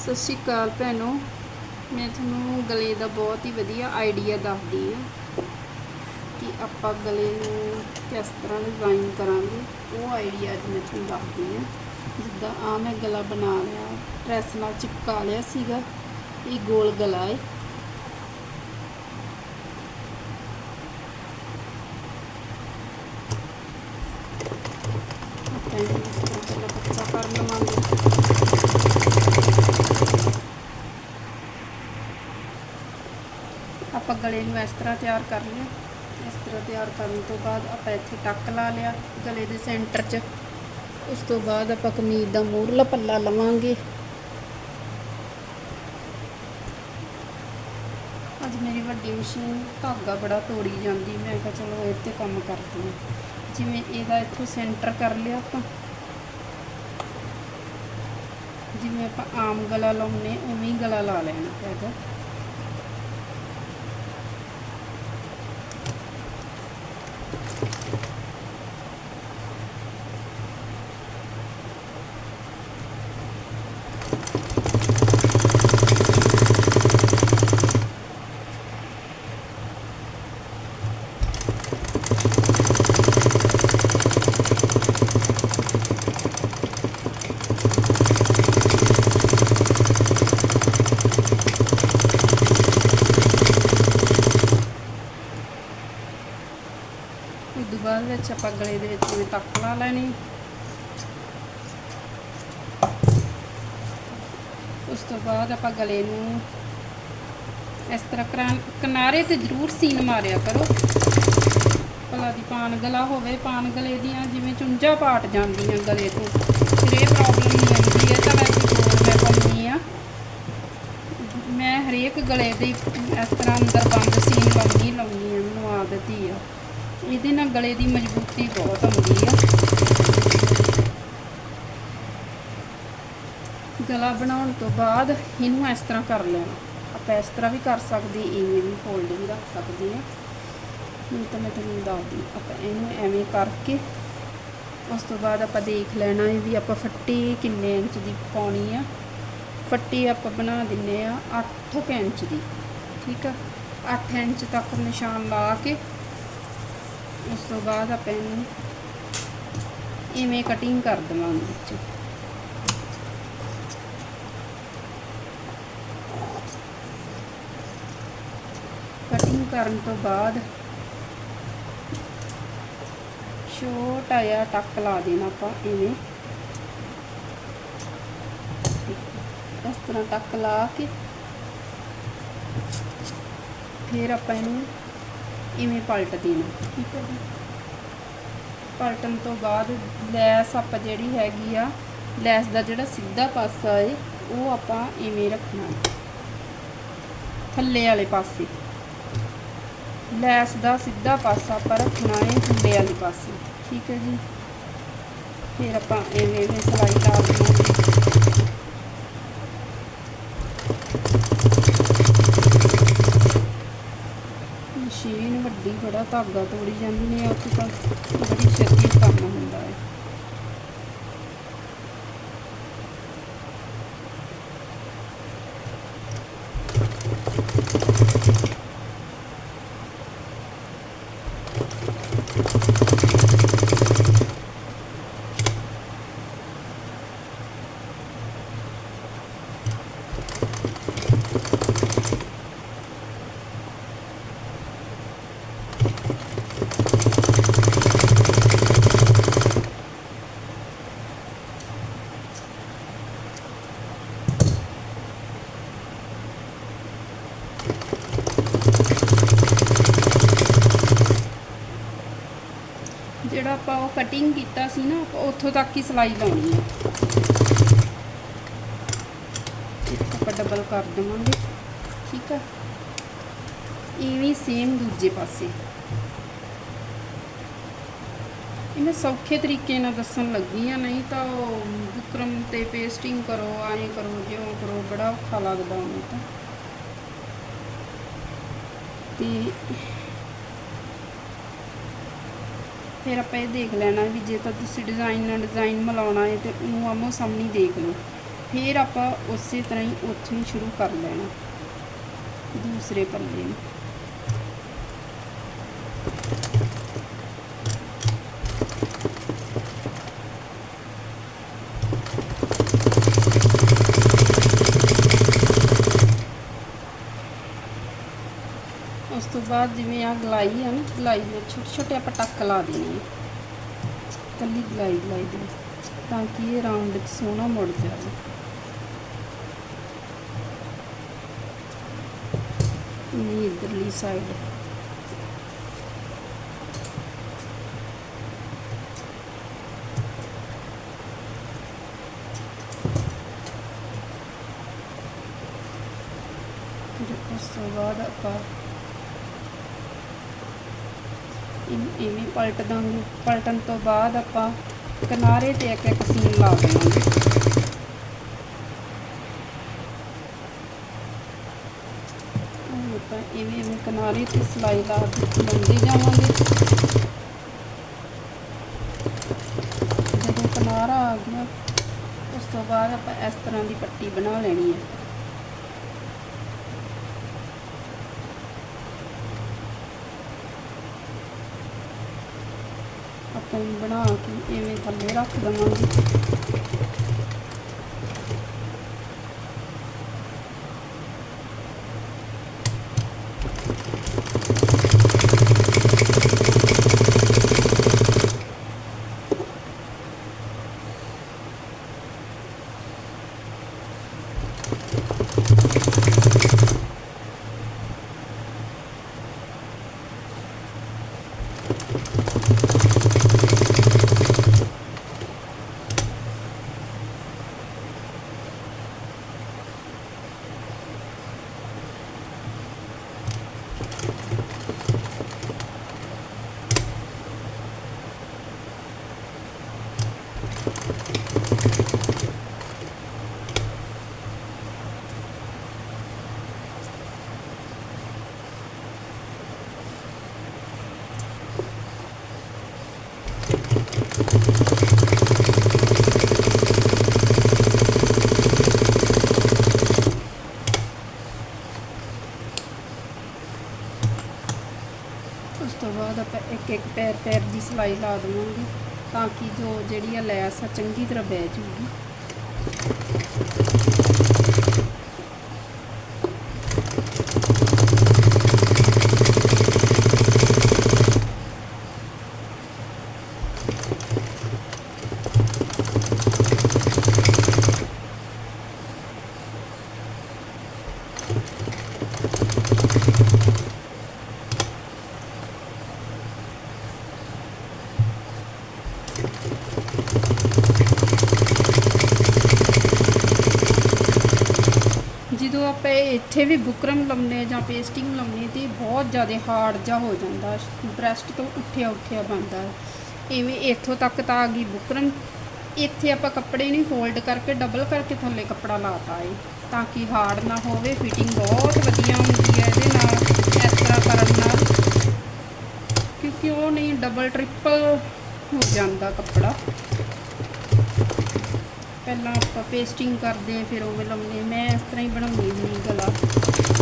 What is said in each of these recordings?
ਸਤਿ ਸ਼੍ਰੀ ਅਕਾਲ ਭੈਣੋ। ਮੈਂ ਤੁਹਾਨੂੰ ਗਲੇ ਦਾ ਬਹੁਤ ਹੀ ਵਧੀਆ ਆਈਡੀਆ ਦੱਸਦੀ ਹਾਂ ਕਿ ਆਪਾਂ ਗਲੇ ਨੂੰ ਕਿਸ ਤਰ੍ਹਾਂ ਡਿਜ਼ਾਈਨ ਕਰਾਂਗੇ। ਉਹ ਆਈਡੀਆ ਅੱਜ ਮੈਂ ਤੁਹਾਨੂੰ ਦੱਸਦੀ ਹਾਂ। ਜਿੱਦਾਂ ਆ ਮੈਂ ਗਲਾ ਬਣਾ ਲਿਆ ਪ੍ਰੈਸ ਨਾਲ ਚਿਪਕਾ ਲਿਆ ਸੀਗਾ। ਇਹ ਗੋਲ ਗਲਾ ਹੈ ਆਪਾਂ ਇਹਨੂੰ ਇਸ ਤਰ੍ਹਾਂ ਪਹਿਲਾਂ ਕੱਚਾ ਕਰ ਲਵਾਂਗੇ ਆਪਾਂ ਗਲੇ ਨੂੰ ਇਸ ਤਰ੍ਹਾਂ ਤਿਆਰ ਕਰ ਲਿਆ। ਇਸ ਤਰ੍ਹਾਂ ਤਿਆਰ ਕਰਨ ਤੋਂ ਬਾਅਦ ਆਪਾਂ ਇੱਥੇ ਟੱਕ ਲਾ ਲਿਆ ਗਲੇ ਦੇ ਸੈਂਟਰ 'ਚ। ਉਸ ਤੋਂ ਬਾਅਦ ਆਪਾਂ ਕਮੀਜ਼ ਦਾ ਮੂਹਰਲਾ ਪੱਲਾ ਲਵਾਂਗੇ। ਅੱਜ ਮੇਰੀ ਵੱਡੀ ਮਸ਼ੀਨ ਧਾਗਾ ਬੜਾ ਤੋੜੀ ਜਾਂਦੀ। ਮੈਂ ਕਿਹਾ ਚਲੋ ਇਹ ਤੇ ਕੰਮ ਕਰਦੀ ਹਾਂ। ਜਿਵੇਂ ਇਹਦਾ ਇੱਥੋਂ ਸੈਂਟਰ ਕਰ ਲਿਆ ਆਪਾਂ। ਜਿਵੇਂ ਆਪਾਂ ਆਮ ਗਲਾ ਲਾਉਨੇ ਉਵੇਂ ਹੀ ਗਲਾ ਲਾ ਲੈਣਾ ਹੈਗਾ। ਉਸ ਤੋਂ ਬਾਅਦ ਵਿੱਚ ਆਪਾਂ ਗਲੇ ਦੇ ਵਿੱਚ ਜਿਵੇਂ ਟੱਕ ਲਾ ਲੈਣੀ। ਉਸ ਤੋਂ ਬਾਅਦ ਆਪਾਂ ਗਲੇ ਨੂੰ ਇਸ ਤਰ੍ਹਾਂ ਕਿਨਾਰੇ ਤੇ ਜ਼ਰੂਰ ਸੀਨ ਮਾਰਿਆ ਕਰੋ। ਭਲਾ ਦੀ ਪਾਨ ਗਲਾ ਹੋਵੇ, ਪਾਨ ਗਲੇ ਦੀਆਂ ਜਿਵੇਂ ਚੁੰਝਾ ਪਾਟ ਜਾਂਦੀਆਂ ਗਲੇ ਤੋਂ। ਫਿਰ ਇਹ ਪ੍ਰੋਬਲਮ ਨਹੀਂ ਆਉਂਦੀ ਹੈ ਤਾਂ ਵੈਸੇ ਹੋਰ ਮੈਂ ਪਾਉਂਦੀ ਆ ਮੈਂ ਹਰੇਕ ਗਲੇ ਦੇ ਇਸ ਤਰ੍ਹਾਂ ਅੰਦਰ ਬੰਦ ਸੀਨ ਲਾਉਣੀ ਲਾਉਣੀ ਆ ਮੈਨੂੰ ਆਦਤ ਹੀ ਆ। ਇਹਦੇ ਨਾਲ ਗਲੇ ਦੀ ਮਜ਼ਬੂਤੀ ਬਹੁਤ ਹੁੰਦੀ ਆ। ਗਲਾ ਬਣਾਉਣ ਤੋਂ ਬਾਅਦ ਇਹਨੂੰ ਇਸ ਤਰ੍ਹਾਂ ਕਰ ਲੈਣਾ। ਆਪਾਂ ਇਸ ਤਰ੍ਹਾਂ ਵੀ ਕਰ ਸਕਦੇ, ਇਵੇਂ ਵੀ ਫੋਲਡ ਰੱਖ ਸਕਦੇ ਆ। ਹੁਣ ਤਾਂ ਮੈਂ ਤੁਹਾਨੂੰ ਦੱਸਦੀ ਆਪਾਂ ਇਹਨੂੰ ਐਵੇਂ ਕਰਕੇ ਉਸ ਤੋਂ ਬਾਅਦ ਆਪਾਂ ਦੇਖ ਲੈਣਾ ਹੈ ਵੀ ਆਪਾਂ ਫੱਟੀ ਕਿੰਨੇ ਇੰਚ ਦੀ ਪਾਉਣੀ ਆ। ਫੱਟੀ ਆਪਾਂ ਬਣਾ ਦਿੰਨੇ ਆ 8 ਇੰਚ ਦੀ, ਠੀਕ ਆ? 8 ਇੰਚ ਤੱਕ ਨਿਸ਼ਾਨ ਲਾ ਕੇ ਉਸ ਤੋਂ ਬਾਅਦ ਆਪਾਂ ਇਹਨੂੰ ਇਵੇਂ ਕਟਿੰਗ ਕਰ ਦੇਵਾਂਗੇ ਵਿੱਚ। ਕਟਿੰਗ ਕਰਨ ਤੋਂ ਬਾਅਦ ਛੋਟਾ ਜਿਹਾ ਟੱਕ ਲਾ ਦੇਣਾ ਆਪਾਂ ਇਵੇਂ। ਇਸ ਤਰ੍ਹਾਂ ਟੱਕ ਲਾ ਕੇ ਫਿਰ ਆਪਾਂ ਇਹਨੂੰ ਇਵੇਂ ਪਲਟ ਦੇਣਾ ਠੀਕ ਹੈ ਜੀ। ਪਲਟਣ ਤੋਂ ਬਾਅਦ ਲੈਸ ਆਪਾਂ ਜਿਹੜੀ ਹੈਗੀ ਆ ਲੈਸ ਦਾ ਜਿਹੜਾ ਸਿੱਧਾ ਪਾਸਾ ਹੈ ਉਹ ਆਪਾਂ ਇਵੇਂ ਰੱਖਣਾ। ਥੱਲੇ ਵਾਲੇ ਪਾਸੇ। ਲੈਸ ਦਾ ਸਿੱਧਾ ਪਾਸਾ ਆਪਾਂ ਰੱਖਣਾ ਹੈ ਥੱਲੇ ਵਾਲੇ ਪਾਸੇ। ਠੀਕ ਹੈ ਜੀ। ਫਿਰ ਆਪਾਂ ਐਵੇਂ ਸਲਾਈ ਦੇਵਾਂਗੇ ਮਸ਼ੀਨ ਧਾਗਾ ਤੋੜੀ ਜਾਂਦੀ ਨੇ ਉੱਥੇ ਤਾਂ ਬੜੀ ਛੇਤੀ ਕੰਮ ਹੁੰਦਾ ਹੈ। ਜਿਹੜਾ ਆਪਾਂ ਉਹ ਕਟਿੰਗ ਕੀਤਾ ਸੀ ਨਾ ਉੱਥੋਂ ਤੱਕ ਹੀ ਸਲਾਈ ਲਾਉਣੀ ਹੈ ਆਪਾਂ ਡਬਲ ਕਰ ਦੇਵਾਂਗੇ, ਠੀਕ ਆ? ਇਵੇਂ ਸੇਮ ਦੂਜੇ ਪਾਸੇ। ਇਹ ਸੌਖੇ ਤਰੀਕੇ ਨਾਲ ਦੱਸਣ ਲੱਗੀ ਆ, ਨਹੀਂ ਤਾਂ ਉਹ ਬੁਕਰਮ ਤੇ ਪੇਸਟਿੰਗ ਕਰੋ, ਐਂ ਕਰੋ, ਜਿਉਂ ਕਰੋ, ਬੜਾ ਔਖਾ ਲੱਗਦਾ ਉਹਨੂੰ ਤਾਂ। ਤੇ ਫਿਰ ਆਪਾਂ ਇਹ ਦੇਖ ਲੈਣਾ ਵੀ ਜੇ ਤਾਂ ਤੁਸੀਂ ਡਿਜ਼ਾਈਨ ਨਾਲ ਡਿਜ਼ਾਈਨ ਮਿਲਾਉਣਾ ਹੈ ਤੇ ਉਹਨੂੰ ਆਮੋ ਸਾਹਮਣੇ ਦੇਖ ਲਓ। ਫਿਰ ਆਪਾਂ ਉਸੇ ਤਰ੍ਹਾਂ ਹੀ ਉੱਥੋਂ ਹੀ ਸ਼ੁਰੂ ਕਰ ਲੈਣਾ। ਦੂਸਰੇ ਪੱਲੇ ਨੂੰ। ਬਾਅਦ ਜਿਵੇਂ ਆ ਗਲਾਈ ਆ ਨਾ, ਗਲਾਈ ਦੇ ਛੋਟੇ ਛੋਟੇ ਆਪਾਂ ਟੱਕ ਲਾ ਦੇਣੇ ਆ ਕੱਲੀ ਗਲਾਈ ਗਲਾਈ ਦੇ, ਤਾਂ ਕਿ ਇਹ ਰਾਉਂਡ ਵਿੱਚ ਸੋਹਣਾ ਮੁੜ ਜਾਵੇ। ਇਹ ਇਧਰਲੀ ਸਾਈਡ ਫਿਰ ਉਸ ਤੋਂ ਬਾਅਦ ਆਪਾਂ ਇਹਨੂੰ ਇਵੇਂ ਪਲਟ ਦਾਂਗੇ ਪਲਟਣ ਤੋਂ ਬਾਅਦ ਆਪਾਂ ਕਿਨਾਰੇ ਤੇ ਇੱਕ ਇੱਕ ਸੀਨ ਲਾ ਦੇਵਾਂਗੇ। ਆਪਾਂ ਇਵੇਂ ਇਵੇਂ ਕਿਨਾਰੇ ਤੇ ਸਲਾਈ ਲਾ ਲਾਉਂਦੇ ਜਾਵਾਂਗੇ। ਜਦੋਂ ਕਿਨਾਰਾ ਆ ਗਿਆ, ਉਸ ਤੋਂ ਬਾਅਦ ਆਪਾਂ ਇਸ ਤਰ੍ਹਾਂ ਦੀ ਪੱਟੀ ਬਣਾ ਲੈਣੀ ਹੈ। ਬਣਾ ਕੇ ਇਵੇਂ ਥੱਲੇ ਰੱਖ ਦਵਾਂਗੇ ਉਸ ਤੋਂ ਬਾਅਦ ਆਪਾਂ ਇੱਕ ਇੱਕ ਪੈਰ ਪੈਰ ਦੀ ਸਲਾਈ ਲਾ ਦੇਵਾਂਗੇ ਤਾਂ ਕਿ ਜੋ ਜਿਹੜੀ ਆ ਲੈਸ ਆ ਚੰਗੀ ਤਰ੍ਹਾਂ ਬਹਿ ਜੂਗੀ ਜਦੋਂ ਆਪਾਂ ਇਹ ਇੱਥੇ ਵੀ ਬੁਕਰਮ ਲਾਉਂਦੇ ਜਾਂ ਪੇਸਟਿੰਗ ਲਾਉਂਦੇ ਤੇ ਬਹੁਤ ਜ਼ਿਆਦਾ ਹਾਰਡ ਜਾ ਹੋ ਜਾਂਦਾ ਬ੍ਰੈਸਟ ਤੋਂ ਉੱਠਿਆ ਉੱਠਿਆ ਬਣਦਾ ਇਵੇਂ ਇੱਥੋਂ ਤੱਕ ਤਾਂ ਆ ਗਈ ਬੁਕਰਮ ਇੱਥੇ ਆਪਾਂ ਕੱਪੜੇ ਨੂੰ ਫੋਲਡ ਕਰਕੇ ਡਬਲ ਕਰਕੇ ਥੱਲੇ ਕੱਪੜਾ ਲਾਤਾ ਏ, ਤਾਂ ਕਿ ਹਾਰਡ ਨਾ ਹੋਵੇ ਫਿਟਿੰਗ ਬਹੁਤ ਵਧੀਆ ਹੁੰਦੀ ਹੈ ਇਹਦੇ ਨਾਲ, ਇਸ ਤਰ੍ਹਾਂ ਕਰਨ ਨਾਲ। ਕਿਉਂਕਿ ਉਹ ਨਹੀਂ ਡਬਲ ਟ੍ਰਿਪਲ ਹੋ ਜਾਂਦਾ ਕੱਪੜਾ। ਪਹਿਲਾਂ ਆਪਾਂ ਪੇਸਟਿੰਗ ਕਰਦੇ ਫਿਰ ਉਹ ਲਾਉਂਦੇ ਮੈਂ ਇਸ ਤਰ੍ਹਾਂ ਹੀ ਬਣਾਉਂਦੀ ਹੁੰਦੀ ਗਲਾ।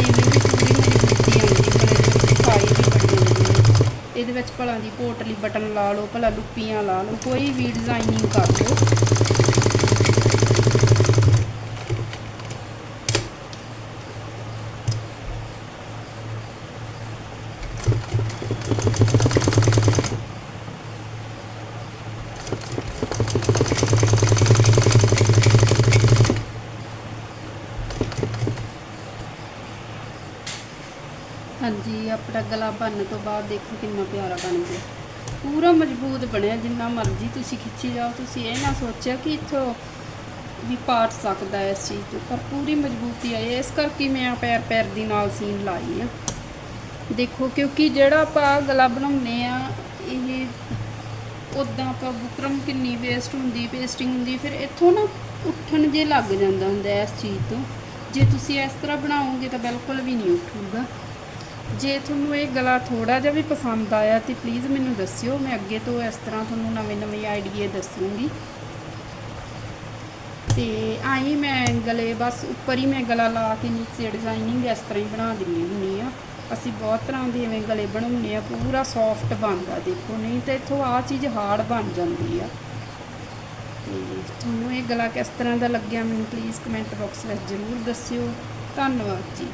ਇਵੇਂ ਵੀ ਪੂਰੀ ਮਜ਼ਬੂਤੀ ਆਉਂਦੀ ਗਲੇ ਦੀ ਸਫ਼ਾਈ ਵੀ ਬੜੀ ਆਉਂਦੀ ਹੈ ਇਹਦੇ ਵਿੱਚ ਭਲਾ ਦੀ ਪੋਟਲੀ ਬਟਨ ਲਾ ਲਓ, ਭਲਾ ਲੁੱਪੀਆਂ ਲਾ ਲਓ, ਕੋਈ ਵੀ ਡਿਜ਼ਾਈਨਿੰਗ ਕਰ ਲਓ। ਹਾਂਜੀ ਗਲਾ ਬਣਨ ਤੋਂ ਬਾਅਦ ਦੇਖੋ ਕਿੰਨਾ ਪਿਆਰਾ ਬਣ ਗਿਆ। ਪੂਰਾ ਮਜ਼ਬੂਤ ਬਣਿਆ, ਜਿੰਨਾ ਮਰਜ਼ੀ ਤੁਸੀਂ ਖਿੱਚੀ ਜਾਓ, ਤੁਸੀਂ ਇਹ ਨਾ ਸੋਚਿਆ ਕਿ ਇੱਥੋਂ ਵੀ ਪਾਟ ਸਕਦਾ ਹੈ ਇਸ ਚੀਜ਼ ਤੋਂ, ਪਰ ਪੂਰੀ ਮਜ਼ਬੂਤੀ ਆਈ ਇਸ ਕਰਕੇ ਮੈਂ ਪੈਰ ਪੈਰ ਦੀ ਨਾਲ ਸੀਨ ਲਾਈ ਆ। ਦੇਖੋ, ਕਿਉਂਕਿ ਜਿਹੜਾ ਆਪਾਂ ਗਲਾ ਬਣਾਉਂਦੇ ਆ, ਇਹ ਉਦਾਂ ਆਪਾਂ ਬੁਕਰਮ ਕਿੰਨੀ ਵੇਸਟ ਹੁੰਦੀ ਪੇਸਟਿੰਗ ਹੁੰਦੀ, ਫਿਰ ਇੱਥੋਂ ਨਾ ਉੱਠਣ ਜੇ ਲੱਗ ਜਾਂਦਾ ਹੁੰਦਾ ਇਸ ਚੀਜ਼ ਤੋਂ। ਜੇ ਤੁਸੀਂ ਇਸ ਤਰ੍ਹਾਂ ਬਣਾਓਗੇ ਤਾਂ ਬਿਲਕੁਲ ਵੀ ਨਹੀਂ ਉੱਠੂਗਾ। ਜੇ ਤੁਹਾਨੂੰ ਇਹ ਗਲਾ ਥੋੜਾ ਜਿਹਾ ਵੀ ਪਸੰਦ ਆਇਆ ਤੇ ਪਲੀਜ਼ ਮੈਨੂੰ ਦੱਸਿਓ, ਮੈਂ ਅੱਗੇ ਤੋਂ ਇਸ ਤਰ੍ਹਾਂ ਤੁਹਾਨੂੰ ਨਵੇਂ ਨਵੇਂ ਆਈਡੀਏ ਦੱਸੂੰਗੀ। ਤੇ ਆਈ ਮੈਂ ਗਲੇ, ਬਸ ਉੱਪਰ ਹੀ ਮੈਂ ਗਲਾ ਲਾ ਕੇ ਨੀਚੇ ਡਿਜ਼ਾਈਨਿੰਗ ਇਸ ਤਰ੍ਹਾਂ ਹੀ ਬਣਾ ਦਿੰਦੀ ਹੁੰਦੀ ਆ ਅਸੀਂ ਬਹੁਤ ਤਰ੍ਹਾਂ ਦੇ ਐਵੇਂ ਗਲੇ ਬਣਾਉਂਦੇ ਆ ਪੂਰਾ ਸੌਫਟ ਬਣਦਾ ਦੇਖੋ, ਨਹੀਂ ਤਾਂ ਇਥੋਂ ਆ ਚੀਜ਼ ਹਾਰਡ ਬਣ ਜਾਂਦੀ ਆ। ਤੇ ਤੁਹਾਨੂੰ ਇਹ ਗਲਾ ਕਿਸ ਤਰ੍ਹਾਂ ਦਾ ਲੱਗਿਆ ਮੈਨੂੰ ਪਲੀਜ਼ ਕਮੈਂਟ ਬਾਕਸ ਵਿੱਚ ਜ਼ਰੂਰ ਦੱਸਿਓ। ਧੰਨਵਾਦ ਜੀ।